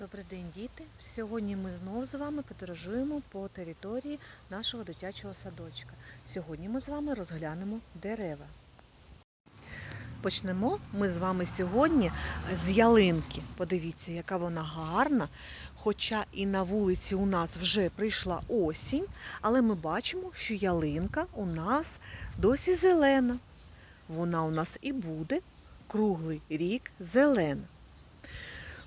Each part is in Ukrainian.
Добрий день, діти! Сьогодні ми знов з вами подорожуємо по території нашого дитячого садочка. Сьогодні ми з вами розглянемо дерева. Почнемо ми з вами сьогодні з ялинки. Подивіться, яка вона гарна. Хоча і на вулиці у нас вже прийшла осінь, але ми бачимо, що ялинка у нас досі зелена. Вона у нас і буде круглий рік зелена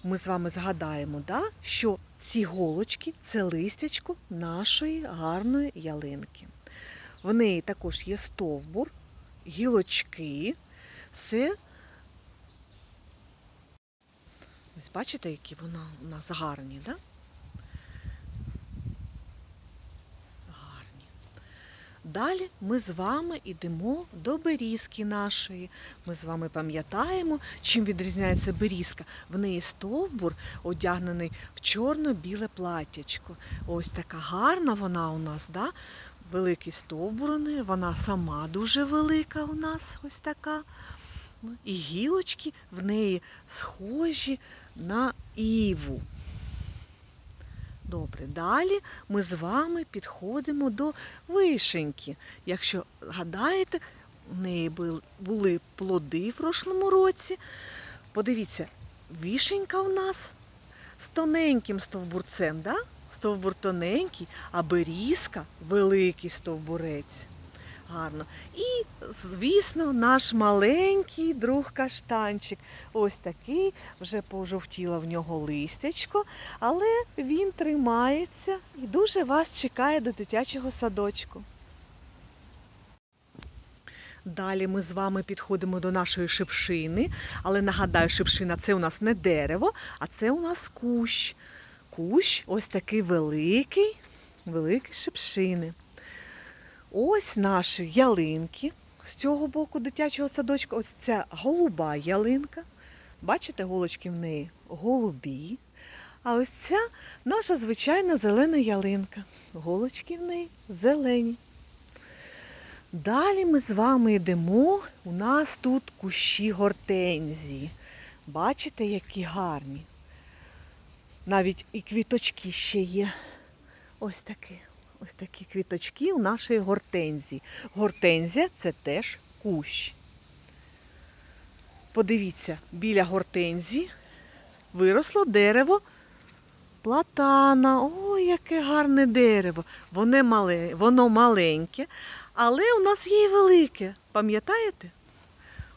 ми з вами згадаємо, да, що ці голочки це листячко нашої гарної ялинки. В неї також є стовбур, гілочки, все. Ось бачите, які вона у нас гарні, да? Далі ми з вами йдемо до берізки нашої. Ми з вами пам'ятаємо, чим відрізняється берізка. В неї стовбур одягнений в чорно-біле платтячко. Ось така гарна вона у нас, да? великий стовбур у неї, вона сама дуже велика у нас, ось така. І гілочки в неї схожі на іву. Добре, далі ми з вами підходимо до вишеньки. Якщо гадаєте, у неї були плоди в прошлому році. Подивіться, вишенька у нас з тоненьким стовбурцем, да? стовбур тоненький, а берізка великий стовбурець. Гарно. І, звісно, наш маленький друг каштанчик. Ось такий, вже пожовтіло в нього листячко, але він тримається і дуже вас чекає до дитячого садочку. Далі ми з вами підходимо до нашої шипшини, але нагадаю, шипшина це у нас не дерево, а це у нас кущ. Кущ ось такий великий, великий шипшини. Ось наші ялинки з цього боку дитячого садочка. Ось ця голуба ялинка. Бачите, голочки в неї голубі. А ось ця наша звичайна зелена ялинка. Голочки в неї зелені. Далі ми з вами йдемо. У нас тут кущі гортензії. Бачите, які гарні. Навіть і квіточки ще є. Ось такі. Ось такі квіточки у нашої гортензії. Гортензія це теж кущ. Подивіться, біля гортензії виросло дерево платана. Ой, яке гарне дерево. Воно, воно маленьке, але у нас є і велике. Пам'ятаєте?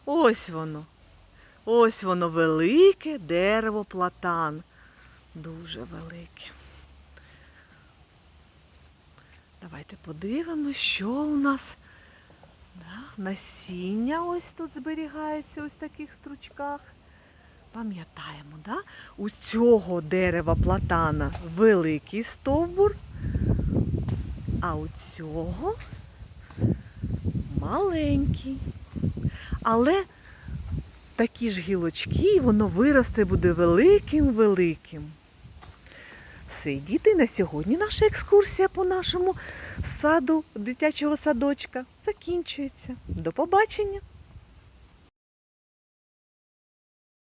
Ось воно. Ось воно велике дерево платан. Дуже велике. Давайте подивимося, що у нас. Насіння ось тут зберігається ось в таких стручках. Пам'ятаємо, да? у цього дерева платана великий стовбур, а у цього маленький. Але такі ж гілочки, і воно виросте буде великим-великим. Все, діти, на сьогодні наша екскурсія по нашому саду дитячого садочка закінчується. До побачення!